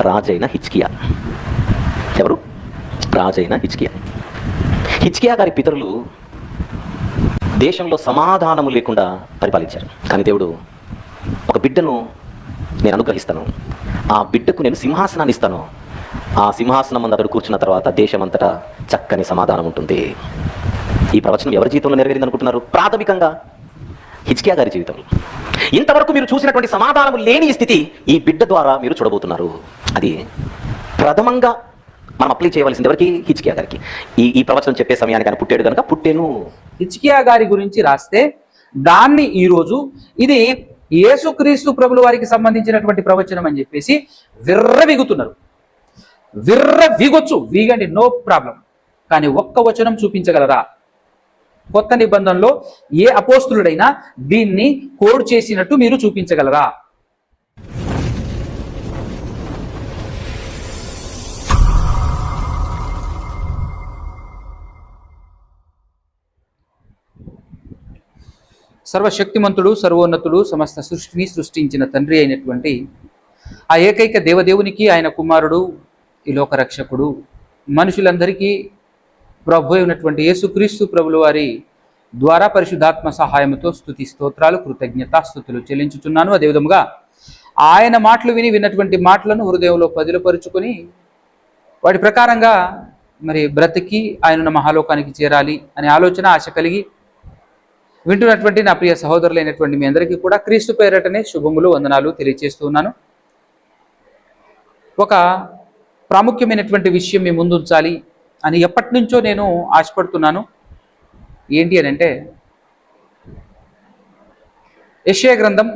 రాజైన హిచ్కియా ఎవరు? రాజైన హిచ్కియా హిచ్కియా గారి పితరులు దేశంలో సమాధానము లేకుండా పరిపాలించారు. కానీ దేవుడు ఒక బిడ్డను నేను అనుగ్రహిస్తాను. ఆ బిడ్డకు నేను సింహాసనాన్ని ఇస్తాను. ఆ సింహాసనం ముందు అతడు కూర్చున్న తర్వాత దేశమంతటా చక్కని సమాధానం ఉంటుంది. ఈ ప్రవచనం ఎవరి జీవితంలో నెరవేరింది అనుకుంటున్నారు? ప్రాథమికంగా హిచ్కియా గారి జీవితంలో ఇంతవరకు మీరు చూసినటువంటి సమాధానం లేని స్థితి ఈ బిడ్డ ద్వారా మీరు చూడబోతున్నారు. అది ప్రథమంగా మనం అప్లై చేయవలసింది ఎవరికి? హిచ్కియా గారికి. ఈ ఈ ప్రవచనం చెప్పే సమయానికి ఆయన పుట్టాడు కనుక పుట్టేను. హిచ్కియా గారి గురించి రాస్తే దాన్ని ఈరోజు ఇది యేసుక్రీస్తు ప్రభుల వారికి సంబంధించినటువంటి ప్రవచనం అని చెప్పేసి విర్ర విగుతున్నారు విర్ర విగొచ్చు వీగండి నో ప్రాబ్లం కానీ ఒక్క వచనం చూపించగలరా? కొత్త నిబంధనలో ఏ అపోస్తులుడైనా దీన్ని కోడ్ చేసినట్టు మీరు చూపించగలరా? సర్వశక్తిమంతుడు సర్వోన్నతుడు సమస్త సృష్టిని సృష్టించిన తండ్రి అయినటువంటి ఆ ఏకైక దేవదేవునికి ఆయన కుమారుడు ఈ లోకరక్షకుడు. మనుషులందరికీ ప్రభు అయినటువంటి యేసుక్రీస్తు ప్రభుల వారి ద్వారా పరిశుద్ధాత్మ సహాయంతో స్తుతి స్తోత్రాలు కృతజ్ఞతాస్థుతులు చెల్లించుచున్నాను. అదేవిధముగా ఆయన మాటలు విని విన్నటువంటి మాటలను హృదయంలో పదిలపరుచుకొని వాటి ప్రకారంగా మరి బ్రతికి ఆయన మహాలోకానికి చేరాలి అనే ఆలోచన ఆశ కలిగి వింటున్నటువంటి నా ప్రియ సహోదరులైనటువంటి మీ అందరికీ కూడా క్రీస్తు పేరటనే శుభములు వందనాలు తెలియజేస్తూ ఉన్నాను. ఒక ప్రాముఖ్యమైనటువంటి విషయం మీ ముందు ఉంచాలి అని ఎప్పటి నుంచో నేను ఆశపడుతున్నాను. ఏంటి అని అంటే యెషయా గ్రంథం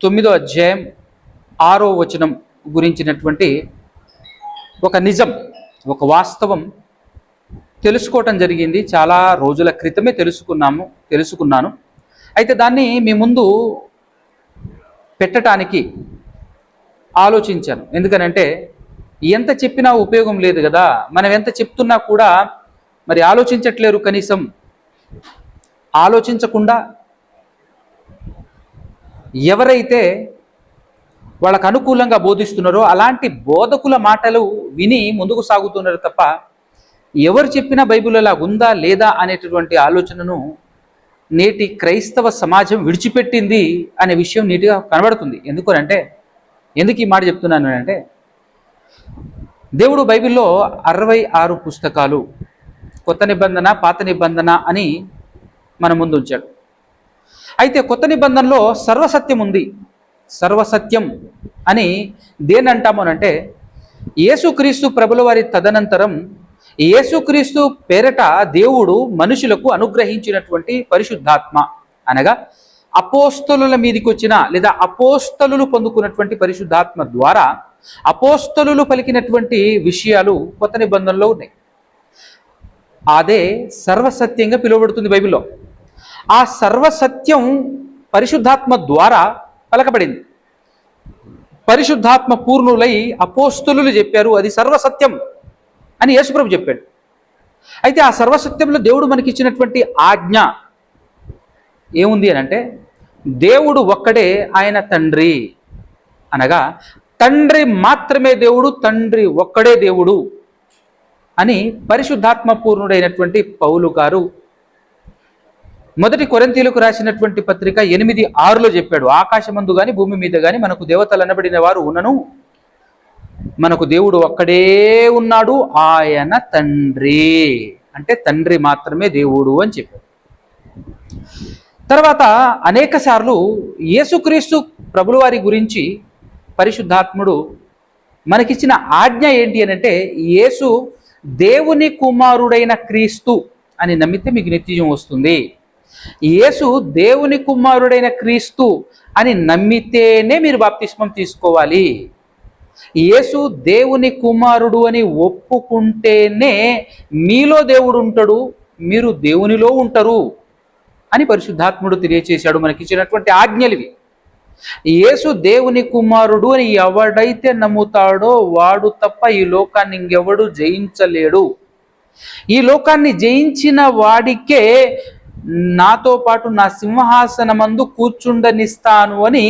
తొమ్మిదో అధ్యాయం ఆరో వచనం గురించినటువంటి ఒక నిజం ఒక వాస్తవం తెలుసుకోవటం జరిగింది. చాలా రోజుల క్రితమే తెలుసుకున్నాము తెలుసుకున్నాను. అయితే దాన్ని మీ ముందు పెట్టడానికి ఆలోచించాను. ఎందుకనంటే ఎంత చెప్పినా ఉపయోగం లేదు కదా. మనం ఎంత చెప్తున్నా కూడా మరి ఆలోచించట్లేరు కనీసం. ఆలోచించకుండా ఎవరైతే వాళ్ళకు అనుకూలంగా బోధిస్తున్నారో అలాంటి బోధకుల మాటలు విని ముందుకు సాగుతున్నారు తప్ప ఎవరు చెప్పినా బైబిల్ అలా ఉందా లేదా అనేటటువంటి ఆలోచనను నేటి క్రైస్తవ సమాజం విడిచిపెట్టింది అనే విషయం నీటిగా కనబడుతుంది. ఎందుకు అంటే ఎందుకు ఈ మాట చెప్తున్నాను అంటే దేవుడు బైబిల్లో అరవై ఆరు పుస్తకాలు కొత్త నిబంధన పాత నిబంధన అని మన ముందు ఉంచాడు. అయితే కొత్త నిబంధనలో సర్వసత్యం ఉంది. సర్వసత్యం అని దేని అంటే యేసుక్రీస్తు ప్రభుల వారి తదనంతరం యేసుక్రీస్తు పేరట దేవుడు మనుషులకు అనుగ్రహించినటువంటి పరిశుద్ధాత్మ. అనగా అపోస్తలుల మీదకి వచ్చిన లేదా అపోస్తలులు పొందుకున్నటువంటి పరిశుద్ధాత్మ ద్వారా అపోస్తలులు పలికినటువంటి విషయాలు కొత్త నిబంధనలో ఉన్నాయి. అదే సర్వసత్యంగా పిలువబడుతుంది బైబిల్లో. ఆ సర్వసత్యం పరిశుద్ధాత్మ ద్వారా పలకబడింది. పరిశుద్ధాత్మ పూర్ణులై అపోస్తులు చెప్పారు అది సర్వసత్యం. అని యేసుప్రభు చెప్పాడు. అయితే ఆ సర్వసత్యంలో దేవుడు మనకి ఇచ్చినటువంటి ఆజ్ఞ ఏముంది అని అంటే దేవుడు ఒక్కడే ఆయన తండ్రి అనగా తండ్రి మాత్రమే దేవుడు తండ్రి ఒక్కడే దేవుడు అని పరిశుద్ధాత్మ పూర్ణుడైనటువంటి పౌలు గారు మొదటి కొరంతీలకు రాసినటువంటి పత్రిక ఎనిమిది ఆరులో చెప్పాడు. ఆకాశమందు కానీ భూమి మీద కానీ మనకు దేవతలు అనబడిన వారు ఉన్నను. మనకు దేవుడు ఒక్కడే ఉన్నాడు ఆయన తండ్రి. అంటే తండ్రి మాత్రమే దేవుడు అని చెప్పాడు. తర్వాత అనేక సార్లు యేసుక్రీస్తు ప్రభులవారి గురించి పరిశుద్ధాత్ముడు మనకిచ్చిన ఆజ్ఞ ఏంటి అని అంటే యేసు దేవుని కుమారుడైన క్రీస్తు అని నమ్మితే మీకు నిత్యం వస్తుంది. యేసు దేవుని కుమారుడైన క్రీస్తు అని నమ్మితేనే మీరు బాప్తిస్మం తీసుకోవాలి. యేసు దేవుని కుమారుడు అని ఒప్పుకుంటేనే మీలో దేవుడు ఉంటాడు మీరు దేవునిలో ఉంటారు అని పరిశుద్ధాత్ముడు తెలియచేశాడు. మనకి ఇచ్చినటువంటి ఆజ్ఞలివి యేసు దేవుని కుమారుడు అని ఎవడైతే నమ్ముతాడో వాడు తప్ప ఈ లోకాన్ని ఇంకెవడు జయించలేడు. ఈ లోకాన్ని జయించిన వాడికే నాతో పాటు నా సింహాసనమందు కూర్చుండనిస్తాను అని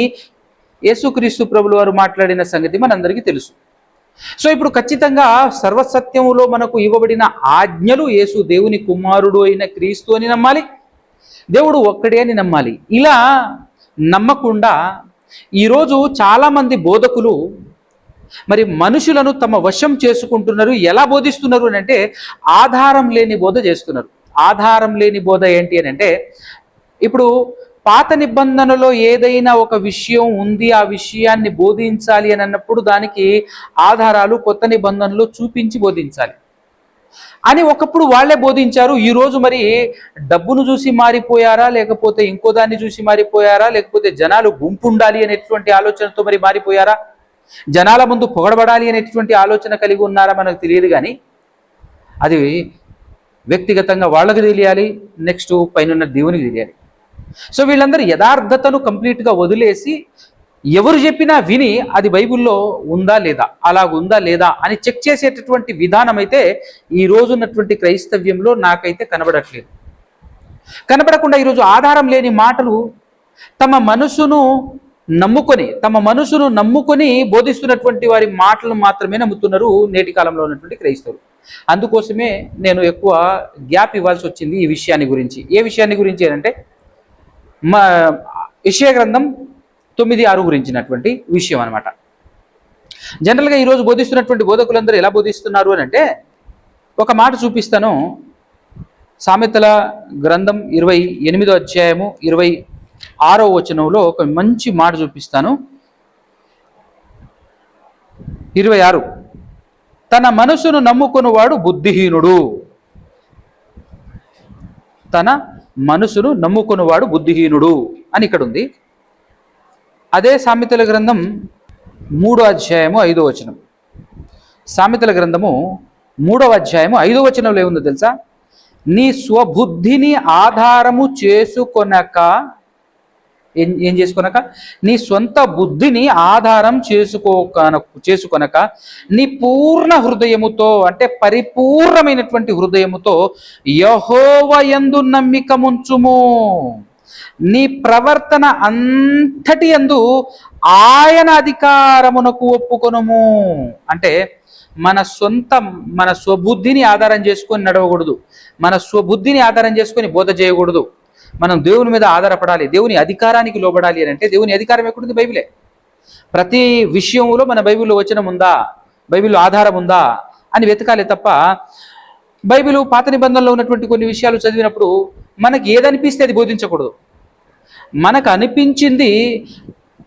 యేసుక్రీస్తు ప్రభులు వారు మాట్లాడిన సంగతి మనందరికీ తెలుసు. సో ఇప్పుడు ఖచ్చితంగా సర్వసత్యములో మనకు ఇవ్వబడిన ఆజ్ఞలు యేసు దేవుని కుమారుడు అయిన క్రీస్తు అని నమ్మాలి దేవుడు ఒక్కడే అని నమ్మాలి. ఇలా నమ్మకుండా ఈరోజు చాలామంది బోధకులు మరి మనుషులను తమ వశం చేసుకుంటున్నారు. ఎలా బోధిస్తున్నారు అని అంటే ఆధారం లేని బోధ చేస్తున్నారు. ఆధారం లేని బోధ ఏంటి అని అంటే ఇప్పుడు పాత నిబంధనలో ఏదైనా ఒక విషయం ఉంది ఆ విషయాన్ని బోధించాలి అని అన్నప్పుడు దానికి ఆధారాలు కొత్త నిబంధనలో చూపించి బోధించాలి. అని ఒకప్పుడు వాళ్ళే బోధించారు. ఈ రోజు మరి డబ్బును చూసి మారిపోయారా? లేకపోతే ఇంకో దాన్ని చూసి మారిపోయారా? లేకపోతే జనాలు గుంపు ఉండాలి అనేటువంటి ఆలోచనతో మరి మారిపోయారా? జనాల ముందు పొగడబడాలి అనేటువంటి ఆలోచన కలిగి ఉన్నారా? మనకు తెలియదు కానీ అది వ్యక్తిగతంగా వాళ్ళకి తెలియాలి నెక్స్ట్ పైన దేవునికి తెలియాలి. సో వీళ్ళందరూ యథార్థతను కంప్లీట్గా వదిలేసి ఎవరు చెప్పినా విని అది బైబిల్లో ఉందా లేదా అలా ఉందా లేదా అని చెక్ చేసేటటువంటి విధానం అయితే ఈ రోజు ఉన్నటువంటి క్రైస్తవ్యంలో నాకైతే కనబడట్లేదు. కనబడకుండా ఈరోజు ఆధారం లేని మాటలు తమ మనసును నమ్ముకొని తమ మనసును నమ్ముకొని బోధిస్తున్నటువంటి వారి మాటలు మాత్రమే నమ్ముతున్నారు నేటి కాలంలో ఉన్నటువంటి క్రైస్తవులు. అందుకోసమే నేను ఎక్కువ గ్యాప్ ఇవ్వాల్సి వచ్చింది ఈ విషయాన్ని గురించి. ఏ విషయాన్ని గురించి అంటే మా విషయ గ్రంథం తొమ్మిది ఆరు గురించినటువంటి విషయం అనమాట జనరల్గా ఈరోజు బోధిస్తున్నటువంటి బోధకులందరూ ఎలా బోధిస్తున్నారు అని అంటే ఒక మాట చూపిస్తాను. సామెతల గ్రంథం ఇరవై ఎనిమిదో అధ్యాయము ఇరవై ఆరో వచనంలో ఒక మంచి మాట చూపిస్తాను. ఇరవై ఆరు. తన మనసును నమ్ముకున్నవాడు బుద్ధిహీనుడు. తన మనసును నమ్ముకున్నవాడు బుద్ధిహీనుడు అని ఇక్కడ ఉంది. అదే సామెతల గ్రంథం మూడో అధ్యాయము ఐదో వచనం. సామెతల గ్రంథము మూడవ అధ్యాయము ఐదో వచనంలో ఏముందో తెలుసా? నీ స్వబుద్ధిని ఆధారము చేసుకొనక ఏం ఏం చేసుకొనక? నీ సొంత బుద్ధిని ఆధారం చేసుకోకన చేసుకొనక నీ పూర్ణ హృదయముతో అంటే పరిపూర్ణమైనటువంటి హృదయముతో యహోవ యందు నమ్మికముంచుము నీ ప్రవర్తన అంతటి యందు ఆయన అధికారమునకు ఒప్పుకొనుము. అంటే మన సొంత మన స్వబుద్ధిని ఆధారం చేసుకొని నడవకూడదు. మన స్వబుద్ధిని ఆధారం చేసుకొని బోధ చేయకూడదు. మనం దేవుని మీద ఆధారపడాలి దేవుని అధికారానికి లోబడాలి అని అంటే దేవుని అధికారం ఎక్కడుంది? బైబిలే. ప్రతి విషయంలో మన బైబిల్లో వచనం ఉందా? బైబిల్లో ఆధారం ఉందా? అని వెతకాలి తప్ప బైబిల్ పాత నిబంధనలో ఉన్నటువంటి కొన్ని విషయాలు చదివినప్పుడు మనకి ఏదనిపిస్తే అది బోధించకూడదు. మనకు అనిపించింది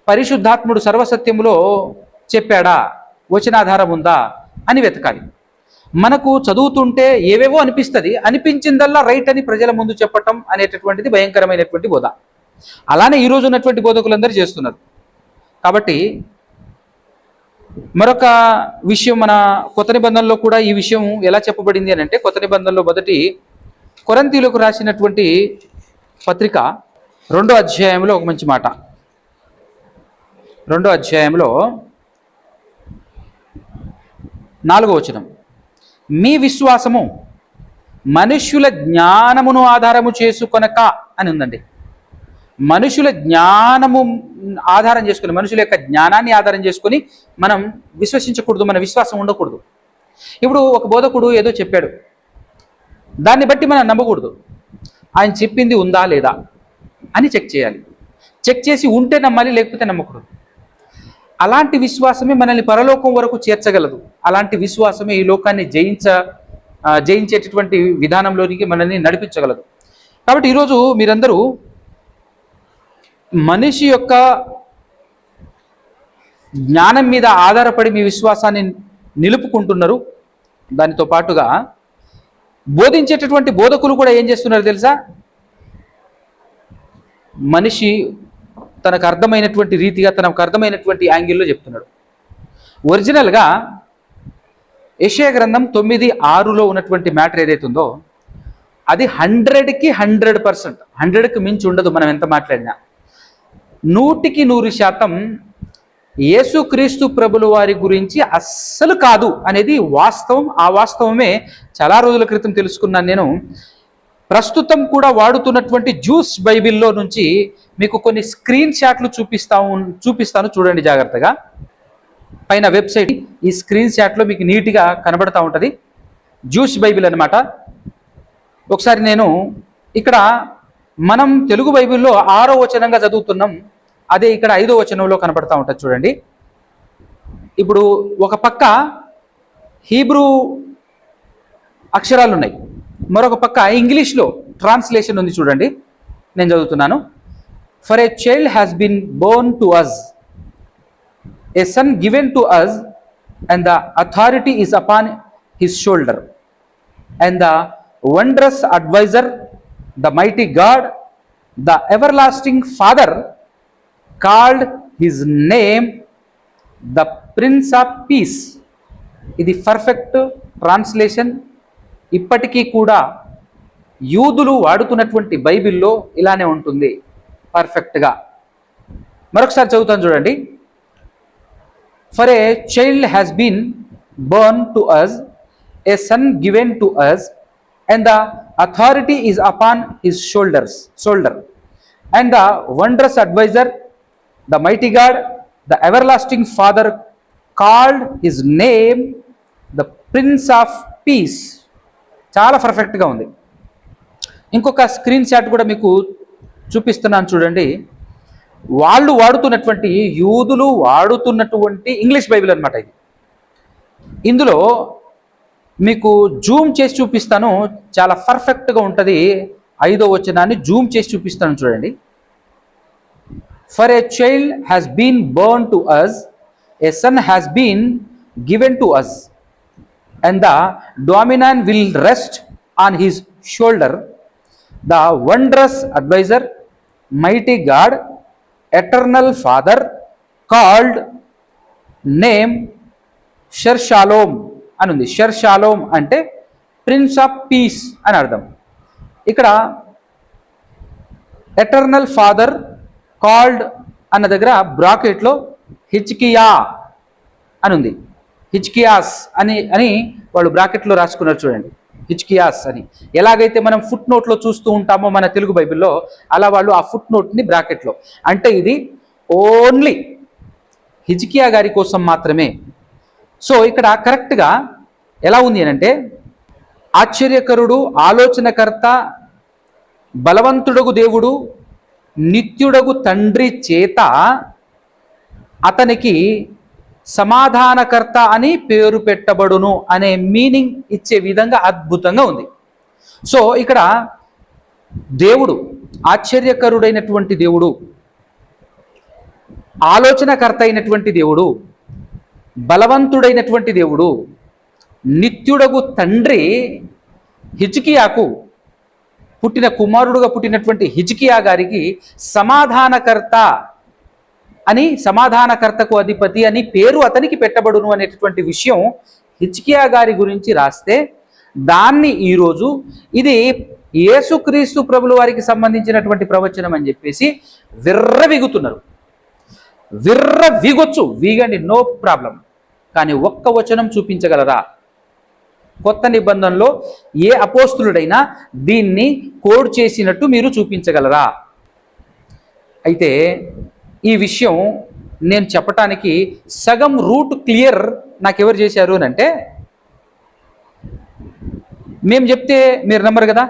పరిశుద్ధాత్ముడు సర్వసత్యములో చెప్పాడా? వచనాధారం ఉందా? అని వెతకాలి. మనకు చదువుతుంటే ఏవేవో అనిపిస్తుంది. అనిపించిందల్లా రైట్ అని ప్రజల ముందు చెప్పటం అనేటటువంటిది భయంకరమైనటువంటి బోధ. అలానే ఈ ఉన్నటువంటి బోధకులందరూ చేస్తున్నారు. కాబట్టి మరొక విషయం మన కొత్త నిబంధనలో కూడా ఈ విషయం ఎలా చెప్పబడింది అని అంటే కొత్త నిబంధనలో మొదటి కొరంతీలకు రాసినటువంటి పత్రిక రెండో అధ్యాయంలో ఒక మంచి మాట. రెండో అధ్యాయంలో నాలుగో వచనం. మీ విశ్వాసము మనుష్యుల జ్ఞానమును ఆధారము చేసుకొనక అని ఉందండి. మనుషుల జ్ఞానము ఆధారం చేసుకుని మనుషుల యొక్క జ్ఞానాన్ని ఆధారం చేసుకొని మనం విశ్వసించకూడదు మన విశ్వాసం ఉండకూడదు. ఇప్పుడు ఒక బోధకుడు ఏదో చెప్పాడు. దాన్ని బట్టి మనం నమ్మకూడదు. ఆయన చెప్పింది ఉందా లేదా అని చెక్ చేయాలి. చెక్ చేసి ఉంటే నమ్మాలి లేకపోతే నమ్మకూడదు. అలాంటి విశ్వాసమే మనల్ని పరలోకం వరకు చేర్చగలదు. అలాంటి విశ్వాసమే ఈ లోకాన్ని జయించ జయించేటటువంటి విధానంలోనికి మనల్ని నడిపించగలదు. కాబట్టి ఈరోజు మీరందరూ మనిషి యొక్క జ్ఞానం మీద ఆధారపడి మీ విశ్వాసాన్ని నిలుపుకుంటున్నారు. దానితో పాటుగా బోధించేటటువంటి బోధకులు కూడా ఏం చేస్తున్నారు తెలుసా? మనిషి తనకు అర్థమైనటువంటి రీతిగా తనకు అర్థమైనటువంటి యాంగిల్లో చెప్తున్నాడు. ఒరిజినల్గా యషయ గ్రంథం తొమ్మిది ఆరులో ఉన్నటువంటి మ్యాటర్ ఏదైతే ఉందో అది హండ్రెడ్కి హండ్రెడ్ పర్సెంట్ హండ్రెడ్కి మించి ఉండదు మనం ఎంత మాట్లాడినా. నూటికి నూరు శాతం యేసుక్రీస్తు ప్రభుల వారి గురించి అస్సలు కాదు అనేది వాస్తవం. ఆ వాస్తవమే చాలా రోజుల క్రితం తెలుసుకున్నాను నేను. ప్రస్తుతం కూడా వాడుతున్నటువంటి జ్యూస్ బైబిల్లో నుంచి మీకు కొన్ని స్క్రీన్ షాట్లు చూపిస్తా చూపిస్తాను చూడండి జాగ్రత్తగా. పైన వెబ్సైట్ ఈ స్క్రీన్ షాట్లో మీకు నీట్గా కనబడతా ఉంటుంది. జ్యూస్ బైబిల్ అన్నమాట. ఒకసారి నేను ఇక్కడ మనం తెలుగు బైబిల్లో ఆరో వచనంగా చదువుతున్నాం. అదే ఇక్కడ ఐదో వచనంలో కనబడతా ఉంటుంది చూడండి. ఇప్పుడు ఒక పక్క హీబ్రూ అక్షరాలు ఉన్నాయి. మరొక పక్క ఇంగ్లీష్లో ట్రాన్స్లేషన్ ఉంది చూడండి. నేను చదువుతున్నాను. For a child has been born to us a son given to us and the authority is upon his shoulder and the wondrous advisor, the mighty God, the everlasting Father, called his name the Prince of Peace. ఇది perfect translation ఇప్పటికీ కూడా యూదులు వాడుతున్నటువంటి బైబిల్లో ఇలానే ఉంటుంది పర్ఫెక్ట్గా మరొకసారి చదువుతాను చూడండి. For a child has been born to us, a son given to us, and the authority is upon his shoulders, shoulder. And the wondrous advisor, the mighty God, the everlasting Father, called his name the Prince of Peace. చాలా పర్ఫెక్ట్గా ఉంది ఇంకొక screen shot కూడా మీకు చూపిస్తున్నాను చూడండి వాళ్ళు వాడుతున్నటువంటి యూదులు వాడుతున్నటువంటి ఇంగ్లీష్ బైబిల్ అన్నమాట ఇది. ఇందులో మీకు జూమ్ చేసి చూపిస్తాను. చాలా పర్ఫెక్ట్గా ఉంటుంది. ఐదో వచనాన్ని జూమ్ చేసి చూపిస్తాను చూడండి. For a child has been born to us a son has been given to us and the dominion will rest on his shoulder the wondrous adviser mighty God eternal Father, called name షర్ shalom అని ఉంది. షర్ షాలోమ్ అంటే prince of peace అని అర్థం. ఇక్కడ eternal father called అన్న దగ్గర బ్రాకెట్లో హిచ్కియా అని ఉంది. హిచ్కియాస్ అని అని వాళ్ళు బ్రాకెట్లో రాసుకున్నారు చూడండి. హిచ్కియాస్ అని. ఎలాగైతే మనం ఫుట్ నోట్లో చూస్తూ ఉంటామో మన తెలుగు బైబిల్లో అలా వాళ్ళు ఆ ఫుట్ నోట్ని బ్రాకెట్లో అంటే ఇది ఓన్లీ హిజ్కియా గారి కోసం మాత్రమే. సో ఇక్కడ కరెక్ట్గా ఎలా ఉంది అని అంటే ఆశ్చర్యకరుడు ఆలోచనకర్త బలవంతుడగు దేవుడు నిత్యుడగు తండ్రి చేత అతనికి సమాధానకర్త అని పేరు పెట్టబడును అనే మీనింగ్ ఇచ్చే విధంగా అద్భుతంగా ఉంది. సో ఇక్కడ దేవుడు ఆశ్చర్యకరుడైనటువంటి దేవుడు ఆలోచనకర్త అయినటువంటి దేవుడు బలవంతుడైనటువంటి దేవుడు నిత్యుడగు తండ్రి హిజ్కియాకు పుట్టిన కుమారుడుగా పుట్టినటువంటి హిజ్కియా గారికి సమాధానకర్త అని సమాధానకర్తకు అధిపతి అని పేరు అతనికి పెట్టబడును అనేటటువంటి విషయం హిచ్కియా గారి గురించి రాస్తే దాన్ని ఈరోజు ఇది యేసుక్రీస్తు ప్రభులు వారికి సంబంధించినటువంటి ప్రవచనం అని చెప్పేసి విర్రవిగుతున్నారు. విర్ర విగొచ్చు వీగండి నో ప్రాబ్లం. కానీ ఒక్క వచనం చూపించగలరా? కొత్త నిబంధనలో ఏ అపోస్తులుడైనా దీన్ని కోడ్ చేసినట్టు మీరు చూపించగలరా? అయితే ఈ విషయం నేను చెప్పటానికి సగం రూట్ క్లియర్ నాకెవరు చేశారు అని అంటే మేము చెప్తే మీరు నమ్మరు కదా?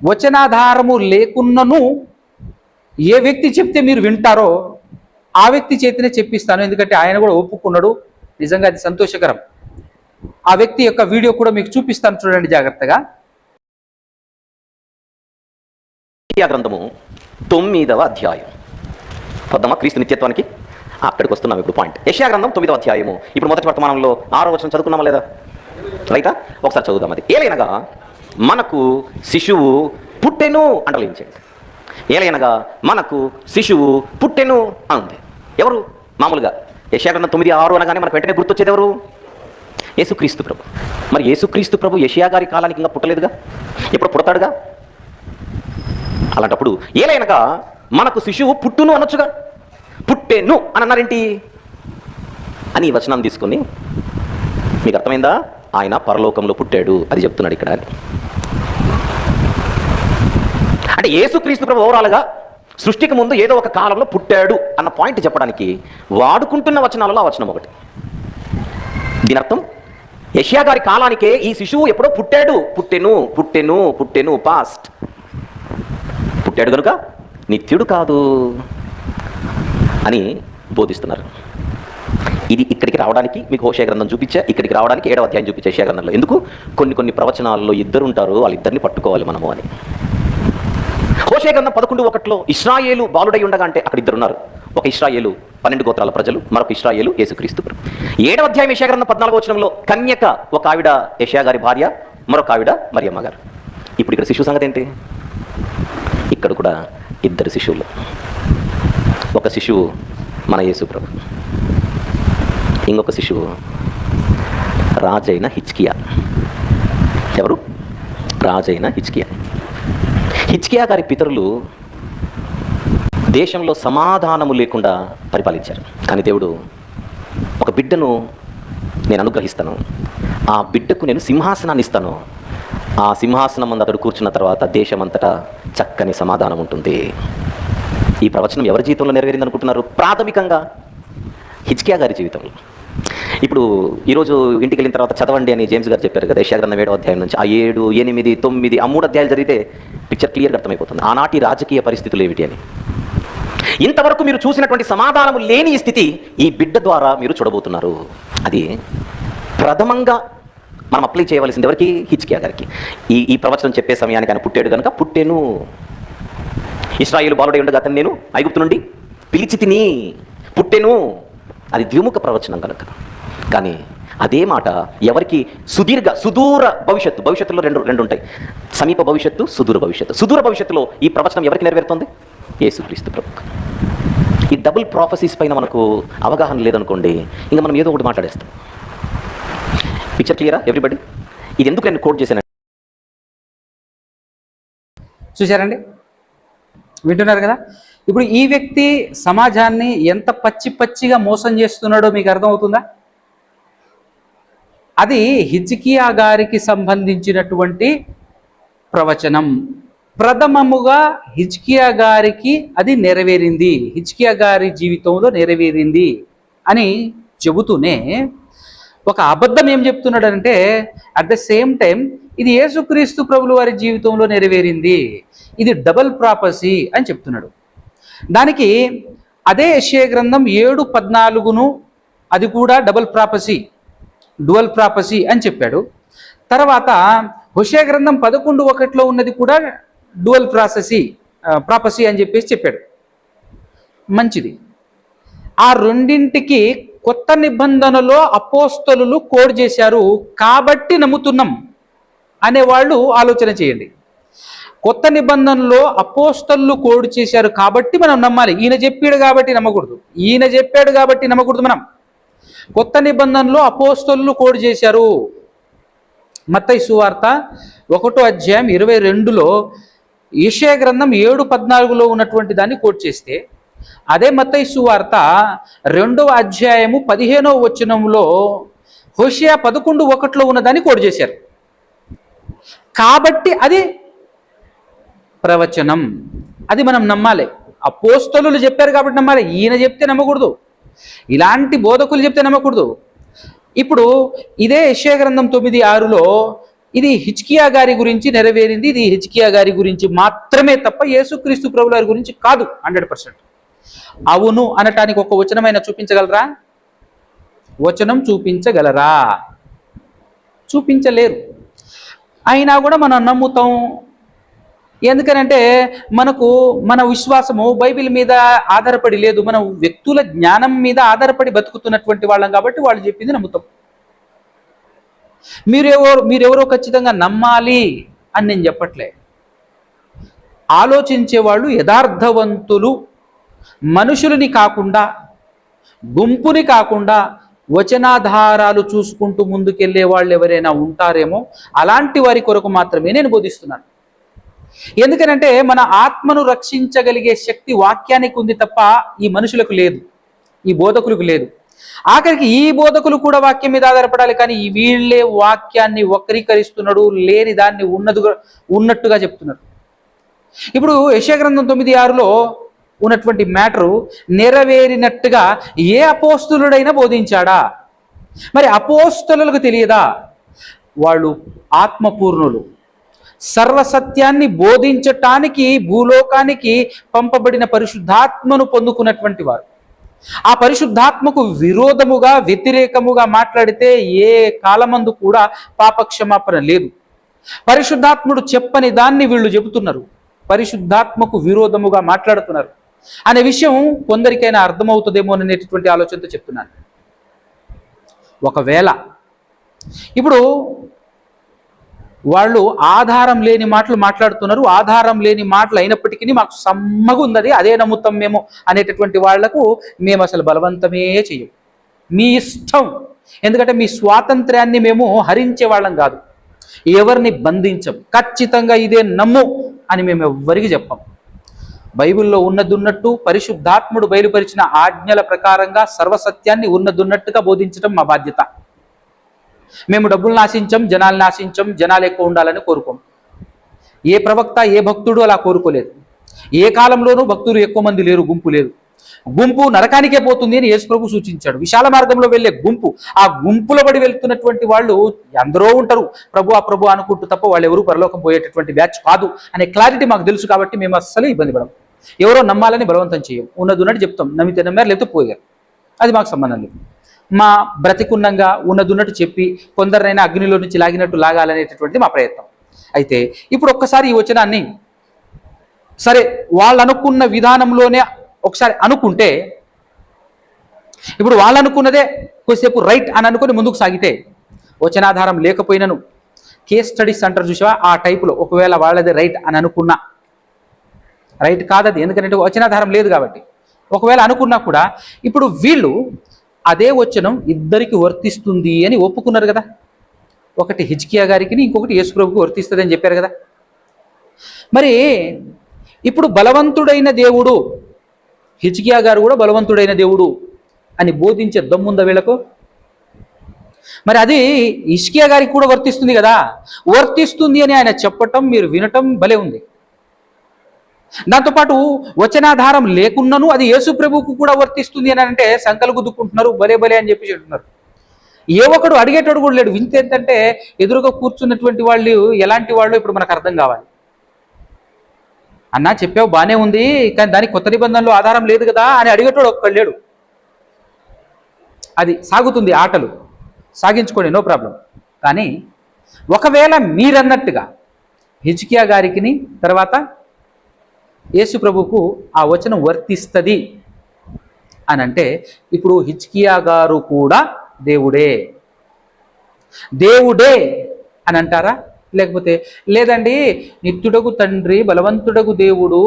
వచనాధారము లేకున్నను ఏ వ్యక్తి చెప్తే మీరు వింటారో ఆ వ్యక్తి చేతినే చెప్పిస్తాను. ఎందుకంటే ఆయన కూడా ఒప్పుకున్నాడు. నిజంగా అది సంతోషకరం. ఆ వ్యక్తి యొక్క వీడియో కూడా మీకు చూపిస్తాను చూడండి జాగ్రత్తగా. గ్రంథము తొమ్మిదవ అధ్యాయం. వద్దామా క్రీస్తు నిత్యత్వానికి? అక్కడికి వస్తున్నాం ఇప్పుడు పాయింట్. యెషయా గ్రంథం తొమ్మిదవ అధ్యాయము. ఇప్పుడు మొదటి వర్తమానంలో ఆరో వచనం చదువుకున్నామా లేదా? రైతా ఒకసారి చదువుదాం అది. ఏలైనగా మనకు శిశువు పుట్టెను అంటలించండి ఏలైనగా మనకు శిశువు పుట్టెను అంది. ఉంది ఎవరు? మామూలుగా. యెషయా గ్రంథం తొమ్మిది ఆరు అనగానే మనకు వెంటనే గుర్తొచ్చేది ఎవరు? యేసుక్రీస్తు ప్రభు. మరి యేసుక్రీస్తు ప్రభు యషియా గారి కాలానికి ఇంకా పుట్టలేదుగా? ఇప్పుడు పుడతాడుగా? అలాంటప్పుడు ఏలైనగా మనకు శిశువు పుట్టును అనొచ్చుగా. పుట్టెను అని అన్నారేంటి అని ఈ వచనాన్ని తీసుకొని మీకు అర్థమైందా? ఆయన పరలోకంలో పుట్టాడు అది చెప్తున్నాడు ఇక్కడ అంటే యేసుక్రీస్తు ప్రభు ఓవరాల్గా సృష్టికి ముందు ఏదో ఒక కాలంలో పుట్టాడు అన్న పాయింట్ చెప్పడానికి వాడుకుంటున్న వచనాలలో ఆ వచనం ఒకటి. దీని అర్థం యష్యా గారి కాలానికే ఈ శిశువు ఎప్పుడో పుట్టాడు. పుట్టెను పుట్టెను పుట్టెను పాస్ట్ పుట్టాడు కనుక నిత్యుడు కాదు అని బోధిస్తున్నారు. ఇది ఇక్కడికి రావడానికి మీకు హోషయ గ్రంథం చూపించా ఇక్కడికి రావడానికి ఏడవ అధ్యాయం చూపించే హోషయ గ్రంథంలో. ఎందుకు? కొన్ని కొన్ని ప్రవచనాల్లో ఇద్దరు ఉంటారు వాళ్ళిద్దరిని పట్టుకోవాలి మనము అని. హోషయ గ్రంథం పదకొండు ఒకటిలో ఇస్రాయేలు బాలుడై ఉండగా అంటే అక్కడ ఇద్దరు ఉన్నారు ఒక ఇస్రాయేలు పన్నెండు గోత్రాల ప్రజలు మరొక ఇస్రాయేలు యేసుక్రీస్తు. ఏడవ అధ్యాయం యశా గ్రంథం పద్నాలుగో వచనంలో కన్యక ఒక ఆవిడ యశా గారి భార్య మరొక ఆవిడ మరియమ్మ గారు. ఇప్పుడు ఇక్కడ శిశువు సంగతి ఏంటి? ఇక్కడ కూడా ఇద్దరు శిశువులు ఒక శిశువు మన యేసు ప్రభు. ఇంకొక శిశువు రాజైన హిచ్కియా ఎవరు? రాజైన హిచ్కియా హిచ్కియా గారి పితరులు దేశంలో సమాధానము లేకుండా పరిపాలించారు. కానీ దేవుడు ఒక బిడ్డను నేను అనుగ్రహిస్తాను. ఆ బిడ్డకు నేను సింహాసనాన్ని ఇస్తాను. ఆ సింహాసనం ముందు అతడు కూర్చున్న తర్వాత దేశమంతటా చక్కని సమాధానం ఉంటుంది. ఈ ప్రవచనం ఎవరి జీవితంలో నెరవేరింది అనుకుంటున్నారు ప్రాథమికంగా హిచ్కియా గారి జీవితంలో ఇప్పుడు ఈరోజు ఇంటికి వెళ్ళిన తర్వాత చదవండి అని జేమ్స్ గారు చెప్పారు కదా యశాగ్రంథం ఏడో అధ్యాయం నుంచి. ఆ ఏడు ఎనిమిది తొమ్మిది ఆ మూడు అధ్యాయాలు జరిగితే పిక్చర్ క్లియర్గా అర్థమైపోతుంది. ఆనాటి రాజకీయ పరిస్థితులు ఏమిటి అని. ఇంతవరకు మీరు చూసినటువంటి సమాధానము లేని ఈ స్థితి ఈ బిడ్డ ద్వారా మీరు చూడబోతున్నారు. అది ప్రథమంగా మనం అప్లై చేయవలసింది ఎవరికి? హిచ్కియా గారికి. ఈ ఈ ప్రవచనం చెప్పే సమయానికి ఆయన పుట్టాడు కనుక పుట్టేను ఇస్రాయిల్ బాలుడై ఉండగా అతను నేను ఐగుప్తు నుండి పిలిచి తిని పుట్టెను. అది ద్విముఖ ప్రవచనం కనుక కానీ అదే మాట ఎవరికి? సుదీర్ఘ సుదూర భవిష్యత్తు భవిష్యత్తులో రెండు రెండు ఉంటాయి. సమీప భవిష్యత్తు సుదూర భవిష్యత్తు. సుదూర భవిష్యత్తులో ఈ ప్రవచనం ఎవరికి నెరవేరుతుంది? యేసుక్రీస్తు ప్రభు ఈ డబుల్ ప్రాఫెసీస్ పైన మనకు అవగాహన లేదనుకోండి ఇంకా మనం ఏదో ఒకటి మాట్లాడేస్తాం. పిక్చర్ క్లియరా ఎవ్రీబడి ఇది ఎందుకు నేను కోట్ చేశాను చూశారండి? వింటున్నారు కదా? ఇప్పుడు ఈ వ్యక్తి సమాజాన్ని ఎంత పచ్చి పచ్చిగా మోసం చేస్తున్నాడో మీకు అర్థమవుతుందా? అది హిజ్కియా గారికి సంబంధించినటువంటి ప్రవచనం. ప్రథమముగా హిజ్కియా గారికి అది నెరవేరింది. హిజ్కియా గారి జీవితంలో నెరవేరింది అని చెబుతూనే ఒక అబద్ధం ఏం చెప్తున్నాడంటే అట్ ద సేమ్ టైం ఇది యేసుక్రీస్తు ప్రభులు వారి జీవితంలో నెరవేరింది. ఇది డబల్ ప్రాపసీ అని చెప్తున్నాడు. దానికి అదే యెషయా గ్రంథం ఏడు పద్నాలుగును అది కూడా డబల్ ప్రాపసీ డువల్ ప్రాపసీ అని చెప్పాడు. తర్వాత హుషే గ్రంథం పదకొండు ఒకటిలో ఉన్నది కూడా డువల్ ప్రాసెసీ ప్రాపసీ అని చెప్పేసి చెప్పాడు. మంచిది. ఆ రెండింటికి కొత్త నిబంధనలో అపోస్తలు కోడ్ చేశారు కాబట్టి నమ్ముతున్నాం అనేవాళ్ళు ఆలోచన చేయండి. కొత్త నిబంధనలో అపోస్తలు కోడ్ చేశారు కాబట్టి మనం నమ్మాలి. ఈయన చెప్పాడు కాబట్టి నమ్మకూడదు. ఈయన చెప్పాడు కాబట్టి నమ్మకూడదు మనం. కొత్త నిబంధనలో అపోస్తలు కోడ్ చేశారు. మత్తయి సువార్త ఒకటో అధ్యాయం ఇరవై రెండులో ఈషయ గ్రంథం ఏడు పద్నాలుగులో ఉన్నటువంటి దాన్ని కోట్ చేస్తే అదే మత్తయి సువార్త రెండవ అధ్యాయము పదిహేనవ వచనంలో హోషియా పదకొండు ఒకటిలో ఉన్నదాన్ని కోట్ చేశారు. కాబట్టి అది ప్రవచనం. అది మనం నమ్మాలి. అపోస్తలు చెప్పారు కాబట్టి నమ్మాలి. ఈయన చెప్తే నమ్మకూడదు. ఇలాంటి బోధకులు చెప్తే నమ్మకూడదు. ఇప్పుడు ఇదే యెషయా గ్రంథం తొమ్మిది ఆరులో ఇది హిచ్కియా గారి గురించి నెరవేరింది. ఇది హిచ్కియా గారి గురించి మాత్రమే తప్ప యేసుక్రీస్తు ప్రభులారి గురించి కాదు. Hundred percent. అవును అనటానికి ఒక వచనమైన చూపించగలరా? వచనం చూపించగలరా? చూపించలేరు. అయినా కూడా మనం నమ్ముతాం. ఎందుకనంటే మనకు మన విశ్వాసము బైబిల్ మీద ఆధారపడి లేదు. మనం వ్యక్తుల జ్ఞానం మీద ఆధారపడి బతుకుతున్నటువంటి వాళ్ళం కాబట్టి వాళ్ళు చెప్పింది నమ్ముతాం. మీరెవరు మీరెవరో ఖచ్చితంగా నమ్మాలి అని నేను చెప్పట్లే. ఆలోచించే వాళ్ళు యథార్థవంతులు మనుషులని కాకుండా గుంపుని కాకుండా వచనాధారాలు చూసుకుంటూ ముందుకెళ్ళే వాళ్ళు ఎవరైనా ఉంటారేమో అలాంటి వారి కొరకు మాత్రమే నేను బోధిస్తున్నాను. ఎందుకనంటే మన ఆత్మను రక్షించగలిగే శక్తి వాక్యానికి ఉంది తప్ప ఈ మనుషులకు లేదు ఈ బోధకులకు లేదు. ఆఖరికి ఈ బోధకులు కూడా వాక్యం మీద ఆధారపడాలి కానీ వీళ్ళే వాక్యాన్ని వక్రీకరిస్తున్నాడు లేని దాన్ని ఉన్నదిగా ఉన్నట్టుగా చెప్తున్నారు. ఇప్పుడు యశగ్రంథం తొమ్మిది ఆరులో ఉన్నటువంటి మ్యాటరు నెరవేరినట్టుగా ఏ అపోస్తులుడైనా బోధించాడా? మరి అపోస్తులకు తెలియదా? వాళ్ళు ఆత్మపూర్ణులు. సర్వసత్యాన్ని బోధించటానికి భూలోకానికి పంపబడిన పరిశుద్ధాత్మను పొందుకున్నటువంటి వారు. ఆ పరిశుద్ధాత్మకు విరోధముగా వ్యతిరేకముగా మాట్లాడితే ఏ కాలమందు కూడా పాపక్షమాపణ లేదు. పరిశుద్ధాత్ముడు చెప్పని దాన్ని వీళ్ళు చెబుతున్నారు. పరిశుద్ధాత్మకు విరోధముగా మాట్లాడుతున్నారు. అనే విషయం కొందరికైనా అర్థమవుతుందేమో అనేటటువంటి ఆలోచనతో చెప్తున్నాను. ఒకవేళ ఇప్పుడు వాళ్ళు ఆధారం లేని మాటలు మాట్లాడుతున్నారు ఆధారం లేని మాటలు అయినప్పటికీ మాకు సమ్మగుందది అదే నమ్ముతాం మేము అనేటటువంటి వాళ్ళకు మేము అసలు బలవంతమే చెయ్యం. మీ ఇష్టం. ఎందుకంటే మీ స్వాతంత్ర్యాన్ని మేము హరించే వాళ్ళం కాదు. ఎవరిని బంధించం. ఖచ్చితంగా ఇదే నమ్ము అని మేము ఎవ్వరికి చెప్పం. బైబిల్లో ఉన్నదున్నట్టు పరిశుద్ధాత్ముడు బయలుపరిచిన ఆజ్ఞల ప్రకారంగా సర్వసత్యాన్ని ఉన్నదున్నట్టుగా బోధించడం మా బాధ్యత. మేము డబ్బులు నాశించం జనాలు నాశించం జనాలు ఎక్కువ ఉండాలని కోరుకోం. ఏ ప్రవక్త ఏ భక్తుడు అలా కోరుకోలేదు. ఏ కాలంలోనూ భక్తులు ఎక్కువ మంది లేరు గుంపు లేదు. గుంపు నరకానికే పోతుంది అని యేసుప్రభు సూచించాడు. విశాల మార్గంలో వెళ్ళే గుంపు ఆ గుంపులో పడి వెళ్తున్నటువంటి వాళ్ళు ఎందరో ఉంటారు. ప్రభు ఆ ప్రభు అనుకుంటూ తప్ప వాళ్ళు ఎవరు పరలోకం పోయేటటువంటి బ్యాచ్ కాదు అనే క్లారిటీ మాకు తెలుసు కాబట్టి మేము అస్సలు ఇబ్బంది పడం ఎవరో నమ్మాలని బలవంతం చేయం. ఉన్నది ఉన్నట్టు చెప్తాం. నమ్మితే నమ్మారు లేకపోతే పోయారు. అది మాకు సంబంధం లేదు. మా బ్రతికున్నంగా ఉన్నదున్నట్టు చెప్పి కొందరినైనా అగ్నిలో నుంచి లాగినట్టు లాగాలనేటటువంటిది మా ప్రయత్నం. అయితే ఇప్పుడు ఒక్కసారి ఈ వచనాన్ని సరే వాళ్ళు అనుకున్న విధానంలోనే ఒకసారి అనుకుంటే ఇప్పుడు వాళ్ళు అనుకున్నదే కొద్దిసేపు రైట్ అని అనుకుని ముందుకు సాగితే వచనాధారం లేకపోయినను. కేస్ స్టడీస్ అంటారు చూసావా? ఆ టైపులో ఒకవేళ వాళ్ళదే రైట్ అని అనుకున్నా. రైట్ కాదది ఎందుకంటే వచనాధారం లేదు కాబట్టి. ఒకవేళ అనుకున్నా కూడా ఇప్పుడు వీళ్ళు అదే వచనం ఇద్దరికి వర్తిస్తుంది అని ఒప్పుకున్నారు కదా. ఒకటి హిజ్కియా గారికి ఇంకొకటి యేసుప్రభుకి వర్తిస్తుంది అని చెప్పారు కదా. మరి ఇప్పుడు బలవంతుడైన దేవుడు హిజ్కియా గారు కూడా బలవంతుడైన దేవుడు అని బోధించే దమ్ముందా వీళ్ళకు? మరి అది ఇష్కియా గారికి కూడా వర్తిస్తుంది కదా. వర్తిస్తుంది అని ఆయన చెప్పటం మీరు వినటం భలే ఉంది. దాంతోపాటు వచనాధారం లేకున్నను అది యేసు ప్రభువుకు కూడా వర్తిస్తుంది అని అంటే సంకలు గుద్దుకుంటున్నారు భలే భలే అని చెప్పి చెప్తున్నారు ఏ ఒక్కడు అడిగేటోడు కూడా లేడు. వింత ఏంటంటే ఎదురుగా కూర్చున్నటువంటి వాళ్ళు ఎలాంటి వాళ్ళు ఇప్పుడు మనకు అర్థం కావాలి. అన్నా చెప్పావు బాగానే ఉంది కానీ దానికి కొత్త నిబంధనలు ఆధారం లేదు కదా అని అడిగేటోడు ఒక్కడు లేడు. అది సాగుతుంది ఆటలు. సాగించుకోండి నో ప్రాబ్లం. కానీ ఒకవేళ మీరన్నట్టుగా హిజ్కియా గారికి తర్వాత యేసు ప్రభుకు ఆ వచనం వర్తిస్తుంది అని అంటే ఇప్పుడు హిజ్కియా గారు కూడా దేవుడే. దేవుడే అని అంటారా? లేకపోతే లేదండి నిత్యుడగు తండ్రి బలవంతుడగు దేవుడు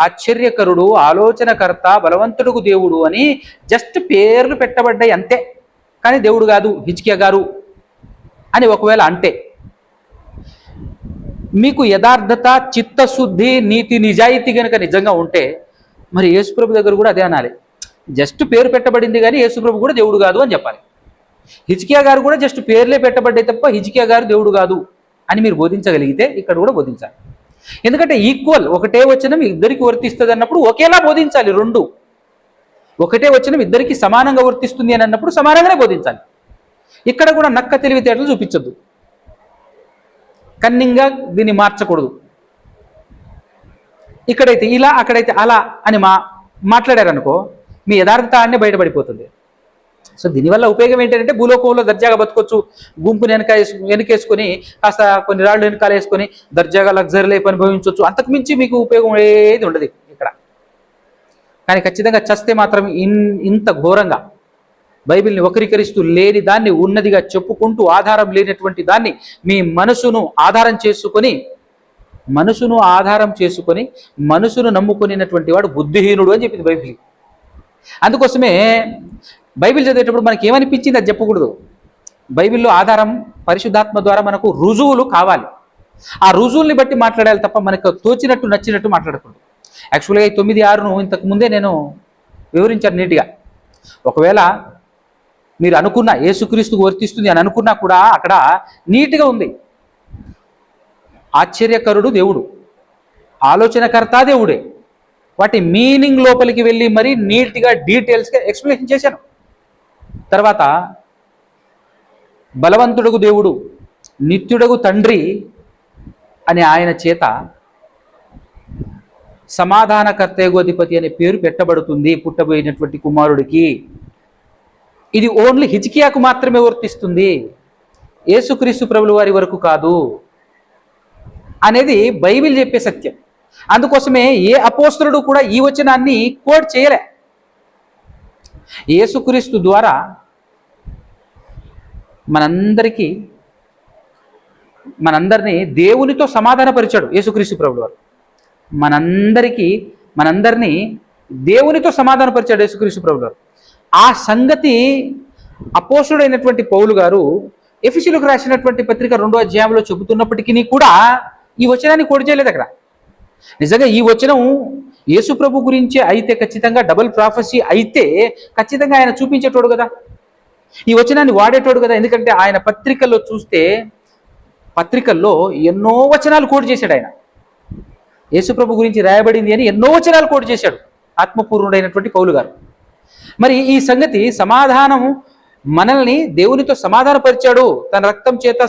ఆశ్చర్యకరుడు ఆలోచనకర్త బలవంతుడగు దేవుడు అని జస్ట్ పేర్లు పెట్టబడ్డాయి అంతే. కానీ దేవుడు కాదు హిజ్కియా గారు అని ఒకవేళ అంటే మీకు యథార్థత చిత్తశుద్ధి నీతి నిజాయితీ కనుక నిజంగా ఉంటే మరి యేసుప్రభు దగ్గర కూడా అదే అనాలి. జస్ట్ పేరు పెట్టబడింది కానీ యేసుప్రభు కూడా దేవుడు కాదు అని చెప్పాలి. హిజ్కియా గారు కూడా జస్ట్ పేర్లే పెట్టబడ్డాయి తప్ప హిజ్కియా గారు దేవుడు కాదు. అని మీరు బోధించగలిగితే ఇక్కడ కూడా బోధించాలి. ఎందుకంటే ఈక్వల్ ఒకటే వచనం ఇద్దరికి వర్తిస్తుంది అన్నప్పుడు ఒకేలా బోధించాలి రెండు. ఒకటే వచనం ఇద్దరికి సమానంగా వర్తిస్తుంది అని అన్నప్పుడు సమానంగానే బోధించాలి. ఇక్కడ కూడా నక్క తెలివితేటలు చూపించద్దు. కన్నింగా దీన్ని మార్చకూడదు. ఇక్కడైతే ఇలా అక్కడైతే అలా అని మా మాట్లాడారనుకో మీ యథార్థాన్ని బయటపడిపోతుంది. సో దీనివల్ల ఉపయోగం ఏంటంటే భూలోకంలో దర్జాగా బతకొచ్చు. గుంపుని వెనక వెనకేసుకొని కాస్త కొన్ని రాళ్ళు వెనకాల వేసుకొని దర్జాగా లగ్జరీ లైఫ్ అనుభవించవచ్చు అంతకు మించి మీకు ఉపయోగం ఏది ఉండదు ఇక్కడ. కానీ ఖచ్చితంగా చస్తే మాత్రం ఇన్ ఇంత ఘోరంగా బైబిల్ని వక్రీకరిస్తూ లేని దాన్ని ఉన్నదిగా చెప్పుకుంటూ ఆధారం లేనటువంటి దాన్ని మీ మనసును ఆధారం చేసుకొని మనసును ఆధారం చేసుకొని మనసును నమ్ముకునేటువంటి వాడు బుద్ధిహీనుడు అని చెప్పింది బైబిల్. అందుకోసమే బైబిల్ చదివేటప్పుడు మనకి ఏమనిపించింది అది చెప్పకూడదు. బైబిల్లో ఆధారం పరిశుద్ధాత్మ ద్వారా మనకు రుజువులు కావాలి. ఆ రుజువుల్ని బట్టి మాట్లాడాలి తప్ప మనకు తోచినట్టు నచ్చినట్టు మాట్లాడకూడదు. యాక్చువల్గా ఈ తొమ్మిది ఆరును ఇంతకు ముందే నేను వివరించాను నీట్గా. ఒకవేళ మీరు అనుకున్న ఏసుక్రీస్తు వర్తిస్తుంది అని అనుకున్నా కూడా అక్కడ నీట్గా ఉంది. ఆశ్చర్యకరుడు దేవుడు. ఆలోచనకర్త దేవుడే. వాటి మీనింగ్ లోపలికి వెళ్ళి మరీ నీట్గా డీటెయిల్స్గా ఎక్స్ప్లెనేషన్ చేశాను. తర్వాత బలవంతుడగు దేవుడు నిత్యుడగు తండ్రి అని ఆయన చేత సమాధానకర్తయగు అధిపతి అనే పేరు పెట్టబడుతుంది పుట్టబోయినటువంటి కుమారుడికి. ఇది ఓన్లీ హిజికియాకు మాత్రమే వర్తిస్తుంది. యేసుక్రీస్తు ప్రభుల వారి వరకు కాదు అనేది బైబిల్ చెప్పే సత్యం. అందుకోసమే ఏ అపోస్తుడు కూడా ఈ వచనాన్ని కోడ్ చేయలే. యేసుక్రీస్తు ద్వారా మనందరికీ మనందరినీ దేవునితో సమాధానపరిచాడు యేసుక్రీస్తు ప్రభుడు వారు. మనందరికీ మనందరినీ దేవునితో సమాధానపరిచాడు యేసుక్రీస్తు ప్రభుడు వారు. ఆ సంగతి అపోసుడైనటువంటి పౌలు గారు ఎఫిసిలకు రాసినటువంటి పత్రిక రెండో అధ్యాయంలో చెబుతున్నప్పటికీ కూడా ఈ వచనాన్ని కోడి చేయలేదు అక్కడ. నిజంగా ఈ వచనం యేసుప్రభు గురించి గురించే అయితే ఖచ్చితంగా డబుల్ ప్రాఫెసీ అయితే ఖచ్చితంగా ఆయన చూపించేటోడు కదా. ఈ వచనాన్ని వాడేటోడు కదా. ఎందుకంటే ఆయన పత్రికల్లో చూస్తే పత్రికల్లో ఎన్నో వచనాలు కోడి చేశాడు ఆయన. యేసుప్రభు గురించి రాయబడింది అని ఎన్నో వచనాలు కోడి చేశాడు ఆత్మపూర్ణుడైనటువంటి పౌలు గారు. మరి ఈ సంగతి సమాధానం మనల్ని దేవునితో సమాధానపరిచాడు. తన రక్తం చేత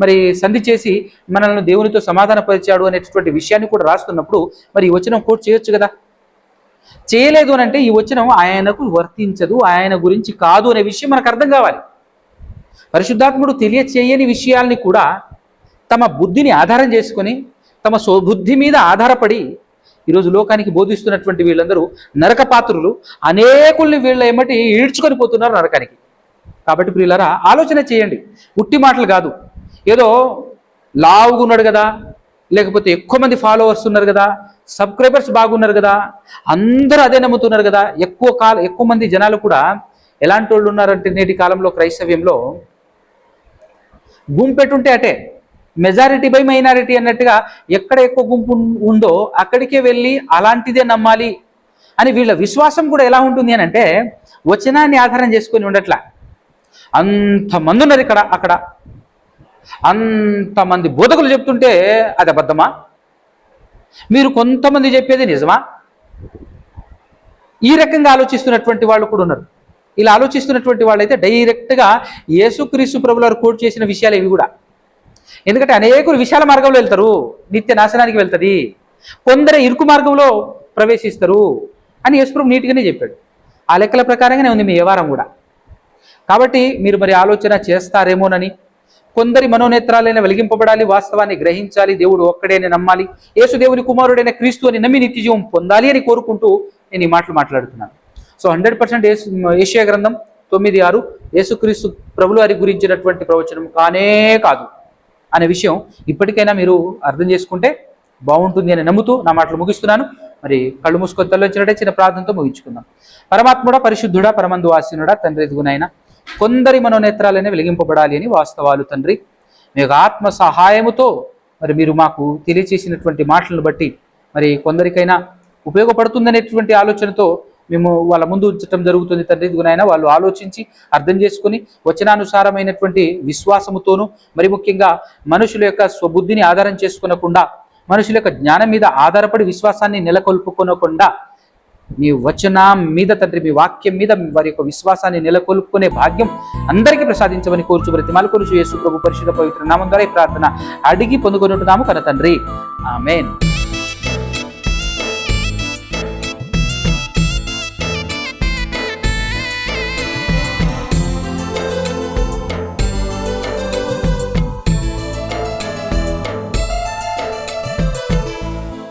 మరి సంధి చేసి మనల్ని దేవునితో సమాధానపరిచాడు అనేటటువంటి విషయాన్ని కూడా రాస్తున్నప్పుడు మరి ఈ వచనం కోట్ చేయొచ్చు కదా? చేయలేదు అని అంటే ఈ వచనం ఆయనకు వర్తించదు ఆయన గురించి కాదు అనే విషయం మనకు అర్థం కావాలి. పరిశుద్ధాత్ముడు తెలియచేయని విషయాల్ని కూడా తమ బుద్ధిని ఆధారం చేసుకొని తమ స్వబుద్ధి మీద ఆధారపడి ఈరోజు లోకానికి బోధిస్తున్నటువంటి వీళ్ళందరూ నరక పాత్రులు అనేకుల్ని వీళ్ళ ఏమటి ఈడ్చుకొని పోతున్నారు నరకానికి. కాబట్టి ప్రియులరా ఆలోచన చేయండి. ఉట్టి మాటలు కాదు. ఏదో లావుగా ఉన్నాడు కదా లేకపోతే ఎక్కువ మంది ఫాలోవర్స్ ఉన్నారు కదా సబ్స్క్రైబర్స్ బాగున్నారు కదా అందరూ అదే నమ్ముతున్నారు కదా ఎక్కువ కాల ఎక్కువ మంది జనాలు కూడా ఎలాంటి వాళ్ళు ఉన్నారంటే నేటి కాలంలో క్రైస్తవ్యంలో? గుంపు పెట్టుంటే అటే మెజారిటీ బై మైనారిటీ అన్నట్టుగా ఎక్కడ ఎక్కువ గుంపు ఉందో అక్కడికే వెళ్ళి అలాంటిదే నమ్మాలి అని వీళ్ళ విశ్వాసం కూడా ఎలా ఉంటుంది అని అంటే వచనాన్ని ఆధారం చేసుకొని ఉండట్లా. అంతమంది ఉన్నారు ఇక్కడ అక్కడ. అంతమంది బోధకులు చెప్తుంటే అది అబద్ధమా? మీరు కొంతమంది చెప్పేది నిజమా? ఈ రకంగా ఆలోచిస్తున్నటువంటి వాళ్ళు కూడా ఉన్నారు. ఇలా ఆలోచిస్తున్నటువంటి వాళ్ళైతే డైరెక్ట్గా యేసుక్రీస్తు ప్రభుల కోట్ చేసిన విషయాలు ఇవి కూడా. ఎందుకంటే అనేకులు విశాల మార్గంలో వెళ్తారు నిత్య నాశనానికి వెళ్తుంది. కొందరు ఇరుకు మార్గంలో ప్రవేశిస్తారు అని యేసుప్రభు నీట్గానే చెప్పాడు. ఆ లెక్కల ప్రకారంగానే ఉంది మీ వ్యవహారం కూడా. కాబట్టి మీరు మరి ఆలోచన చేస్తారేమోనని కొందరి మనోనేత్రాలైన వెలిగింపబడాలి వాస్తవాన్ని గ్రహించాలి దేవుడు ఒక్కడే అని నమ్మాలి యేసుదేవుని కుమారుడైన క్రీస్తు అని నమ్మి నిత్యజీవం పొందాలి అని కోరుకుంటూ నేను ఈ మాటలు మాట్లాడుతున్నాను. సో హండ్రెడ్ పర్సెంట్ ఏషియా గ్రంథం తొమ్మిది ఆరు యేసుక్రీస్తు ప్రభులు వారి గురించినటువంటి ప్రవచనం కానే కాదు అనే విషయం ఇప్పటికైనా మీరు అర్థం చేసుకుంటే బాగుంటుంది అని నమ్ముతూ నా మాటలు ముగిస్తున్నాను. మరి కళ్ళు మూసుకొని తల్లించినట్టే చిన్న ప్రార్థనతో ముగించుకుందాం. పరమాత్ముడా పరిశుద్ధుడా పరమందు ఆసీనుడా తండ్రి ఎదుగునైనా కొందరి మనోనేత్రాలనే వెలిగింపబడాలి అని వాస్తవాలు తండ్రి. మీ యొక్క ఆత్మ సహాయముతో మరి మీరు మాకు తెలియచేసినటువంటి మాటలను బట్టి మరి కొందరికైనా ఉపయోగపడుతుందనేటువంటి ఆలోచనతో మేము వాళ్ళ ముందు ఉంచడం జరుగుతుంది తండ్రి. ఇదిగునైనా వాళ్ళు ఆలోచించి అర్థం చేసుకుని వచనానుసారమైనటువంటి విశ్వాసముతోనూ మరి ముఖ్యంగా మనుషుల యొక్క స్వబుద్ధిని ఆధారం చేసుకునకుండా మనుషుల యొక్క జ్ఞానం మీద ఆధారపడి విశ్వాసాన్ని నెలకొల్పుకొనకుండా మీ వచనం మీద తండ్రి మీ వాక్యం మీద వారి యొక్క విశ్వాసాన్ని నెలకొల్పుకునే భాగ్యం అందరికీ ప్రసాదించమని కోరుచు బ్రతిమాల కొలుచు యేసు ప్రభు పరిశుద్ధ పవిత్ర నామం ద్వారా ఈ ప్రార్థన అడిగి పొందుకొని ఉంటున్నాము కన తండ్రి. ఆమెన్.